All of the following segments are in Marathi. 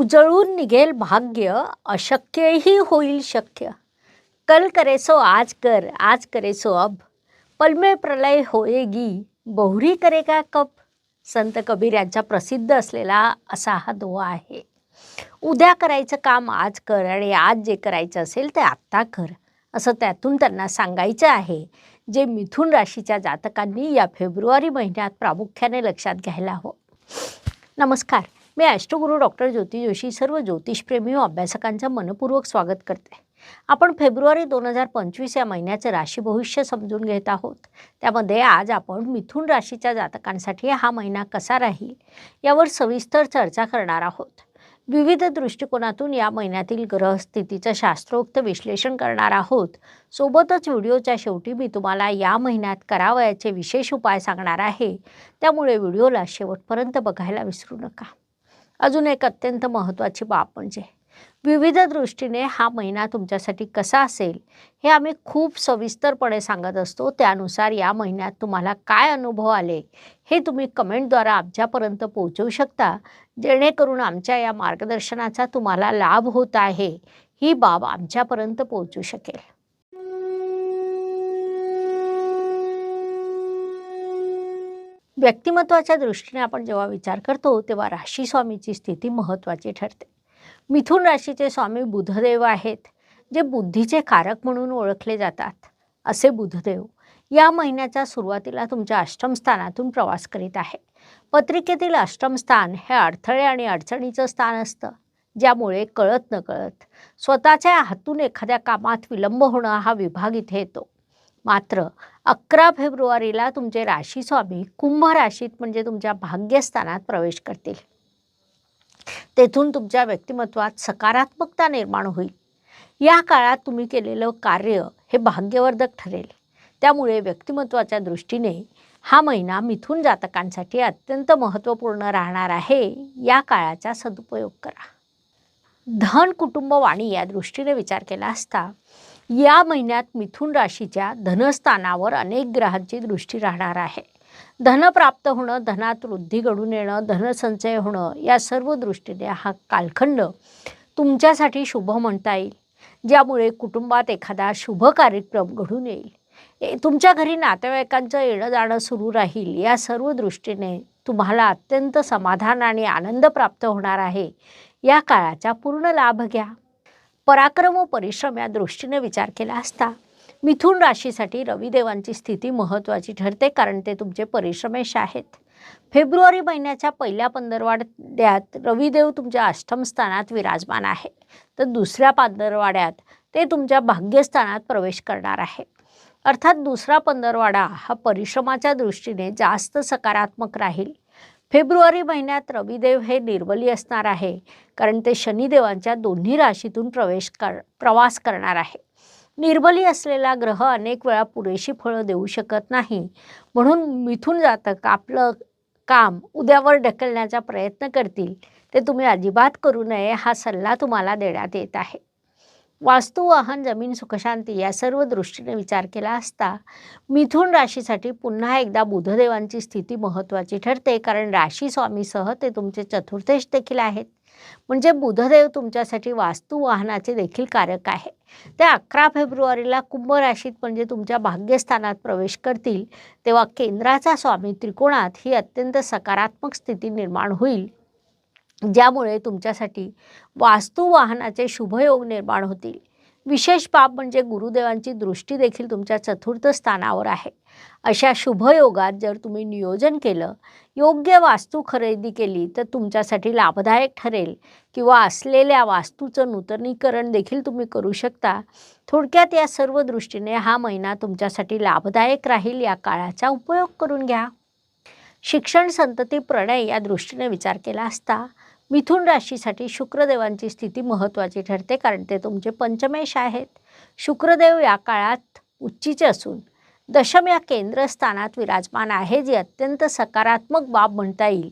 उजळून निघेल भाग्य अशक्यही होईल शक्य. कल करे सो आज कर आज करे सो अब. पल प्रलय होएगी बहुरी करे का कप संत कबीर यांचा प्रसिद्ध असलेला असा हा दोहा आहे. उद्या करायचं काम आज कर आणि आज जे करायचं असेल ते आत्ता कर असं त्यातून त्यांना सांगायचं आहे. जे मिथुन राशीच्या जातकांनी या फेब्रुवारी महिन्यात प्रामुख्याने लक्षात घ्यायला हवं. नमस्कार. मी ॲस्ट्रोगुरू डॉक्टर ज्योती जोशी सर्व ज्योतिषप्रेमी व अभ्यासकांचं मनपूर्वक स्वागत करते. आपण फेब्रुवारी दोन हजार पंचवीस या महिन्याचं राशी भविष्य समजून घेत आहोत. त्यामध्ये आज आपण मिथुन राशीच्या जातकांसाठी हा महिना कसा राहील यावर सविस्तर चर्चा करणार आहोत. विविध दृष्टिकोनातून या महिन्यातील ग्रहस्थितीचं शास्त्रोक्त विश्लेषण करणार आहोत. सोबतच व्हिडिओच्या शेवटी मी तुम्हाला या महिन्यात करावयाचे विशेष उपाय सांगणार आहे. त्यामुळे व्हिडिओला शेवटपर्यंत बघायला विसरू नका. अजून एक अत्यंत महत्त्वाची बाब म्हणजे विविध दृष्टीने हा महिना तुमच्यासाठी कसा असेल हे आम्ही खूप सविस्तरपणे सांगत असतो. त्यानुसार या महिन्यात तुम्हाला काय अनुभव आले हे तुम्ही कमेंटद्वारा आमच्यापर्यंत पोहोचवू शकता. जेणेकरून आमच्या या मार्गदर्शनाचा तुम्हाला लाभ होत आहे. ही बाब आमच्यापर्यंत पोहोचू शकेल. व्यक्तिमत्वाच्या दृष्टीने आपण जेव्हा विचार करतो तेव्हा राशी स्वामीची स्थिती महत्त्वाची ठरते. मिथुन राशीचे स्वामी बुधदेव आहेत जे बुद्धीचे कारक म्हणून ओळखले जातात. असे बुधदेव या महिन्याच्या सुरुवातीला तुमच्या अष्टमस्थानातून प्रवास करीत आहे. पत्रिकेतील अष्टमस्थान हे अडथळे आणि अडचणीचं स्थान असतं ज्यामुळे कळत न कळत स्वतःच्या हातून एखाद्या कामात विलंब होणं हा विभाग इथे येतो. मात्र अकरा फेब्रुवारीला तुमचे राशी स्वामी कुंभ राशीत म्हणजे तुमच्या भाग्यस्थानात प्रवेश करतील. तेथून तुमच्या व्यक्तिमत्वात सकारात्मकता निर्माण होईल. या काळात तुम्ही केलेलं कार्य हे भाग्यवर्धक ठरेल. त्यामुळे व्यक्तिमत्वाच्या दृष्टीने हा महिना मिथून जातकांसाठी अत्यंत महत्त्वपूर्ण राहणार आहे. या काळाचा सदुपयोग करा. धन कुटुंब वाणी या दृष्टीने विचार केला असता या महिन्यात मिथुन राशीच्या धनस्थानावर अनेक ग्रहांची दृष्टी राहणार आहे. धन प्राप्त होणं धनात वृद्धी घडून येणं धनसंचय होणं या सर्व दृष्टीने हा कालखंड तुमच्यासाठी शुभ म्हणता येईल. ज्यामुळे कुटुंबात एखादा शुभ कार्यक्रम घडून येईल. ए- तुमच्या घरी नातेवाईकांचं येणं जाणं सुरू राहील. या सर्व दृष्टीने तुम्हाला अत्यंत समाधान आणि आनंद प्राप्त होणार आहे. या काळाचा पूर्ण लाभ घ्या. पराक्रम व परिश्रम या दृष्टीने विचार केला असता. मिथुन राशीसाठी रविदेवांची स्थिती महत्त्वाची ठरते कारण ते तुमचे परिश्रमेश आहेत. फेब्रुवारी महिन्याच्या पहिल्या पंधरवाड्यात रविदेव तुमच्या अष्टमस्थानात विराजमान आहे. तर दुसऱ्या पंधरवाड्यात ते तुमच्या भाग्यस्थानात प्रवेश करणार आहे. अर्थात दुसरा पंधरवाडा हा परिश्रमाच्या दृष्टीने जास्त सकारात्मक राहील. फेब्रुवारी महिन्यात रविदेव हे निर्बली असणार आहे कारण ते शनिदेवांच्या दोन्ही राशीतून प्रवेश कर प्रवास करणार आहे. निर्बली असलेला ग्रह अनेक वेळा पुरेशी फळं देऊ शकत नाही. म्हणून मिथून जातक आपलं काम उद्यावर ढकलण्याचा प्रयत्न करतील. ते तुम्ही अजिबात करू नये हा सल्ला तुम्हाला देण्यात येत आहे. वास्तू वाहन जमीन सुखशांती या सर्व दृष्टीने विचार केला असता मिथुन राशीसाठी पुन्हा एकदा बुधदेवांची स्थिती महत्त्वाची ठरते कारण राशी स्वामीसह ते तुमचे चतुर्थेश देखील आहेत. म्हणजे बुधदेव तुमच्यासाठी वास्तू वाहनाचे देखील कारक आहे. ते अकरा फेब्रुवारीला कुंभ राशीत म्हणजे तुमच्या भाग्यस्थानात प्रवेश करतील तेव्हा केंद्राचा स्वामी त्रिकोणात ही अत्यंत सकारात्मक स्थिती निर्माण होईल. ज्यामुळे तुमच्यासाठी वास्तू वाहनाचे शुभयोग निर्माण होतील. विशेष बाब म्हणजे गुरुदेवांची दृष्टी देखील तुमच्या चतुर्थ स्थानावर आहे. अशा शुभयोगात जर तुम्ही नियोजन केलं योग्य वास्तू खरेदी केली तर तुमच्यासाठी लाभदायक ठरेल किंवा असलेल्या वास्तूचं नूतनीकरण देखील तुम्ही करू शकता. थोडक्यात या सर्व दृष्टीने हा महिना तुमच्यासाठी लाभदायक राहील या काळाचा उपयोग करून घ्या. शिक्षण संतती प्रणय या दृष्टीने विचार केला असता मिथुन राशीसाठी शुक्रदेवांची स्थिती महत्त्वाची ठरते कारण ते तुमचे पंचमेश आहेत. शुक्रदेव या काळात उच्चीचे असून दशम या केंद्रस्थानात विराजमान आहे जी अत्यंत सकारात्मक बाब म्हणता येईल.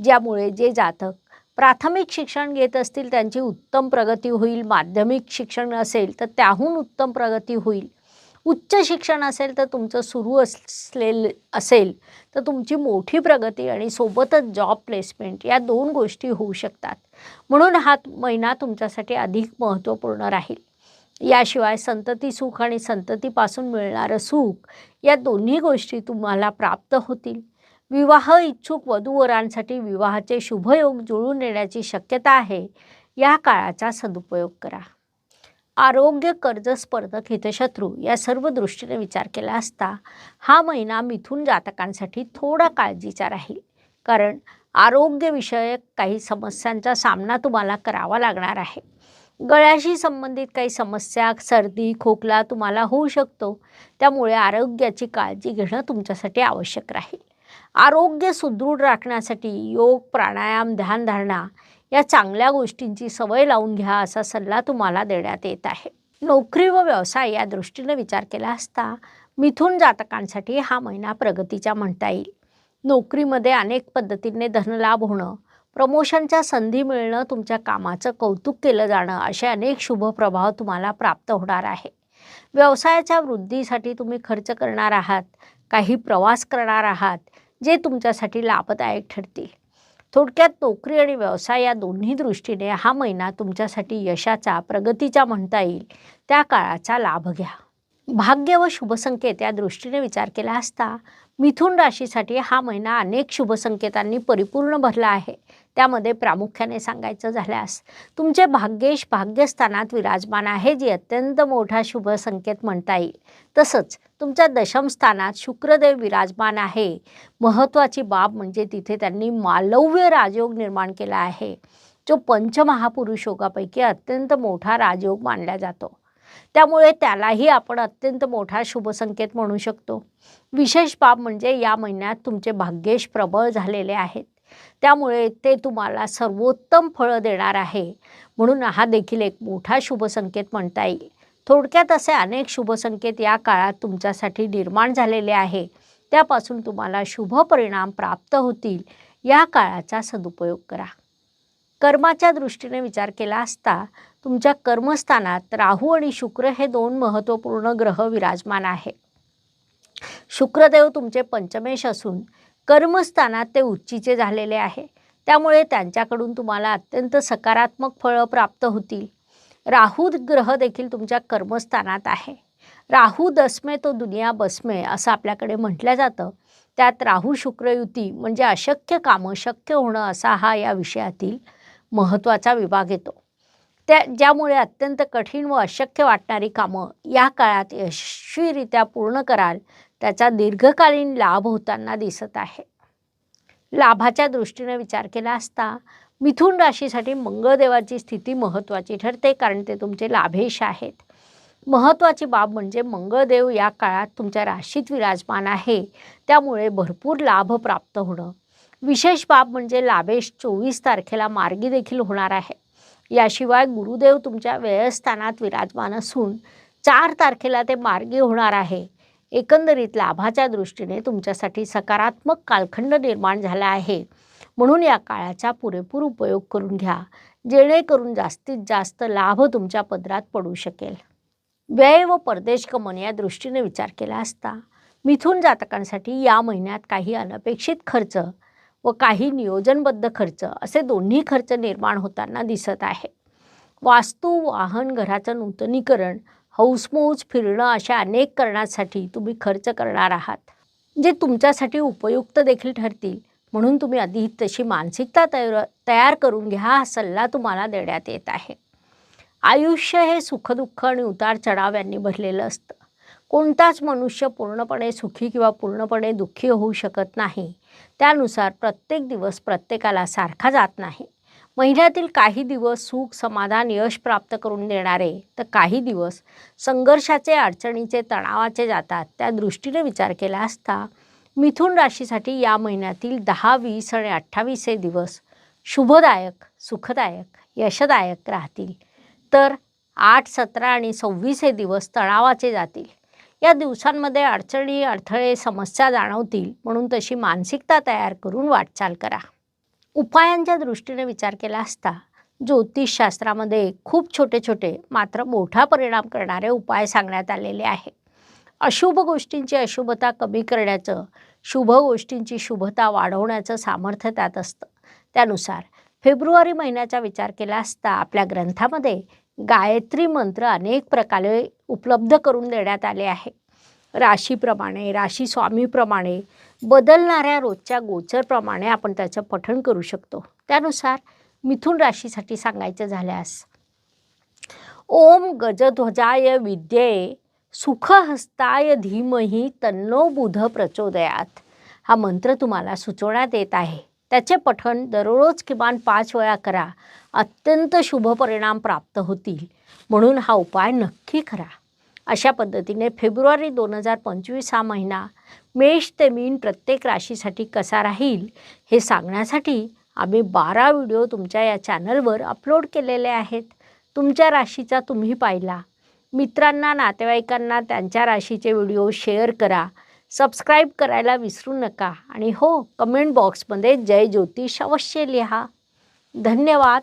ज्यामुळे जे जातक प्राथमिक शिक्षण घेत असतील त्यांची उत्तम प्रगती होईल. माध्यमिक शिक्षण असेल तर त्याहून उत्तम प्रगती होईल. उच्च शिक्षण असेल तर तुमचं सुरू असलेल असेल तर तुमची मोठी प्रगती आणि सोबतच जॉब प्लेसमेंट या दोन गोष्टी होऊ शकतात. म्हणून हा महिना तुमच्यासाठी अधिक महत्त्वपूर्ण राहील. याशिवाय संतती सुख आणि संततीपासून मिळणारं सुख या दोन्ही गोष्टी तुम्हाला प्राप्त होतील. विवाह इच्छुक वधूवरांसाठी विवाहाचे शुभयोग जुळून येण्याची शक्यता आहे. या काळाचा सदुपयोग करा. आरोग्य कर्ज स्पर्धक हितशत्रू या सर्व दृष्टीने विचार केला असता हा महिना मिथून जातकांसाठी थोडा काळजीचा राहील. कारण आरोग्यविषयक काही समस्यांचा सामना तुम्हाला करावा लागणार आहे. गळ्याशी संबंधित काही समस्या सर्दी खोकला तुम्हाला होऊ शकतो. त्यामुळे आरोग्याची काळजी घेणं तुमच्यासाठी आवश्यक राहील. आरोग्य सुदृढ राखण्यासाठी योग प्राणायाम ध्यानधारणा या चांगल्या गोष्टींची सवय लावून घ्या असा सल्ला तुम्हाला देण्यात येत आहे. नोकरी व व्यवसाय या दृष्टीनं विचार केला असता मिथून जातकांसाठी हा महिना प्रगतीचा म्हणता येईल. नोकरीमध्ये अनेक पद्धतीने धनलाभ होणं प्रमोशनच्या संधी मिळणं तुमच्या कामाचं कौतुक केलं जाणं असे अनेक शुभ प्रभाव तुम्हाला प्राप्त होणार आहे. व्यवसायाच्या वृद्धीसाठी तुम्ही खर्च करणार आहात काही प्रवास करणार आहात जे तुमच्यासाठी लाभदायक ठरतील. थोडक्यात नोकरी आणि व्यवसाय या दोन्ही दृष्टीने हा महिना तुमच्यासाठी यशाचा प्रगतीचा म्हणता येईल. त्या काळाचा लाभ घ्या. भाग्य व शुभसंकेत या दृष्टीने विचार केला असता मिथुन राशीसाठी हा महिना अनेक शुभसंकेतांनी परिपूर्ण भरला आहे. त्यामध्ये प्रामुख्याने सांगायचं झाल्यास तुमचे भाग्येश भाग्यस्थानात विराजमान आहे जे अत्यंत मोठा शुभ संकेत म्हणता येईल. तसंच तुमच्या दशमस्थानात शुक्रदेव विराजमान आहे. महत्त्वाची बाब म्हणजे तिथे त्यांनी मालव्य राजयोग निर्माण केला आहे. जो पंचमहापुरुष योगापैकी अत्यंत मोठा राजयोग मानला जातो. त्यामुळे त्यालाही आपण अत्यंत मोठा शुभसंकेत म्हणू शकतो. विशेष बाब म्हणजे या महिन्यात तुमचे भाग्येश प्रबळ झालेले आहेत. त्यामुळे ते तुम्हाला सर्वोत्तम फळं देणार आहे. म्हणून हा देखील एक मोठा शुभसंकेत म्हणता येईल. थोडक्यात असे अनेक शुभसंकेत या काळात तुमच्यासाठी निर्माण झालेले आहे. त्यापासून तुम्हाला शुभ परिणाम प्राप्त होतील. या काळाचा सदुपयोग करा. कर्माच्या दृष्टीने विचार केला असता तुमच्या कर्मस्थानात राहू आणि शुक्र हे दोन महत्त्वपूर्ण ग्रह विराजमान आहे. शुक्रदेव तुमचे पंचमेश असून कर्मस्थानात ते उच्चीचे झालेले आहे. त्यामुळे त्यांच्याकडून तुम्हाला अत्यंत सकारात्मक फळं प्राप्त होतील. राहू ग्रह देखील तुमच्या कर्मस्थानात आहे. राहू दसमे तो दुनिया बसमे असं आपल्याकडे म्हटलं जातं. त्यात राहू शुक्रयुती म्हणजे अशक्य कामं शक्य होणं असा हा या विषयातील महत्त्वाचा विभाग येतो. त्या ज्यामुळे अत्यंत कठीण व अशक्य वाटणारी कामं या काळात यशस्वीरित्या पूर्ण कराल त्याचा दीर्घकालीन लाभ होताना दिसत आहे. लाभाच्या दृष्टीने विचार केला असता मिथुन राशीसाठी मंगळदेवाची स्थिती महत्त्वाची ठरते कारण ते तुमचे लाभेश आहेत. महत्त्वाची बाब म्हणजे मंगळदेव या काळात तुमच्या राशीत विराजमान आहे त्यामुळे भरपूर लाभ प्राप्त होणं. विशेष बाब म्हणजे लाभेश चोवीस तारखेला मार्गी देखील होणार आहे. याशिवाय गुरुदेव तुमच्या व्ययस्थानात विराजमान असून चार तारखेला ते मार्गी होणार आहे. एकंदरीत लाभाच्या दृष्टीने तुमच्यासाठी सकारात्मक कालखंड निर्माण झाला आहे. म्हणून या काळाचा पुरेपूर उपयोग करून घ्या. जेणेकरून जास्तीत जास्त लाभ तुमच्या पदरात पडू शकेल. व्यय व परदेश गमन या दृष्टीने विचार केला असता मिथून जातकांसाठी या महिन्यात काही अनपेक्षित खर्च व काही नियोजनबद्ध खर्च असे दोन्ही खर्च निर्माण होताना दिसत आहे. वास्तू वाहन घराचं नूतनीकरण हौसमौज फिरणं अशा अनेक कारणासाठी तुम्ही खर्च करणार आहात जे तुमच्यासाठी उपयुक्त देखील ठरतील. म्हणून तुम्ही आधी तशी मानसिकता तयार तयार करून घ्या हा सल्ला तुम्हाला देण्यात येत आहे. आयुष्य हे सुखदुःख आणि उतार चढाव यांनी भरलेलं असतं. कोणताच मनुष्य पूर्णपणे सुखी किंवा पूर्णपणे दुःखी होऊ शकत नाही. त्यानुसार प्रत्येक दिवस प्रत्येकाला सारखा जात नाही. महिन्यातील काही दिवस सुख समाधान यश प्राप्त करून देणारे तर काही दिवस संघर्षाचे अडचणीचे तणावाचे जातात. त्या दृष्टीने विचार केला असता मिथुन राशीसाठी या महिन्यातील दहा वीस आणि अठ्ठावीस हे दिवस शुभदायक सुखदायक यशदायक राहतील. तर आठ सतरा आणि सव्वीस हे दिवस तणावाचे जातील. या दिवसांमध्ये अडचणी अडथळे समस्या जाणवतील म्हणून तशी मानसिकता तयार करून वाटचाल करा. उपायांच्या दृष्टीने विचार केला असता ज्योतिषशास्त्रामध्ये खूप छोटे छोटे मात्र मोठा परिणाम करणारे उपाय सांगण्यात आलेले आहे. अशुभ गोष्टींची अशुभता कमी करण्याचं शुभ गोष्टींची शुभता वाढवण्याचं सामर्थ्य त्यात असतं. त्यानुसार फेब्रुवारी महिन्याचा विचार केला असता आपल्या ग्रंथामध्ये गायत्री मंत्र अनेक प्रकारे उपलब्ध करून देण्यात आले आहे. राशीप्रमाणे राशी स्वामीप्रमाणे बदलणाऱ्या रोजच्या गोचरप्रमाणे आपण त्याचं पठण करू शकतो. त्यानुसार मिथुन राशीसाठी सांगायचं झाल्यास ओम गजध्वजाय विद्ये सुखहस्ताय धीमही तन्नो बुध प्रचोदयात. हा मंत्र तुम्हाला सुचवण्यात येत आहे. त्याचे पठण दररोज किमान पाच वेळा करा. अत्यंत शुभ परिणाम प्राप्त होतील. म्हणून हा उपाय नक्की करा. अशा पद्धतीने फेब्रुवारी दोन हजार पंचवीस हा महिना मेष ते मीन प्रत्येक राशीसाठी कसा राहील हे सांगण्यासाठी आम्ही बारा व्हिडिओ तुमच्या या चॅनलवर अपलोड केलेले आहेत. तुमच्या राशीचा तुम्ही पाहिला. मित्रांना नातेवाईकांना त्यांच्या राशीचे व्हिडिओ शेअर करा. सबस्क्राईब करायला विसरू नका. आणि हो कमेंट बॉक्समध्ये जय ज्योतिष अवश्य लिहा. धन्यवाद.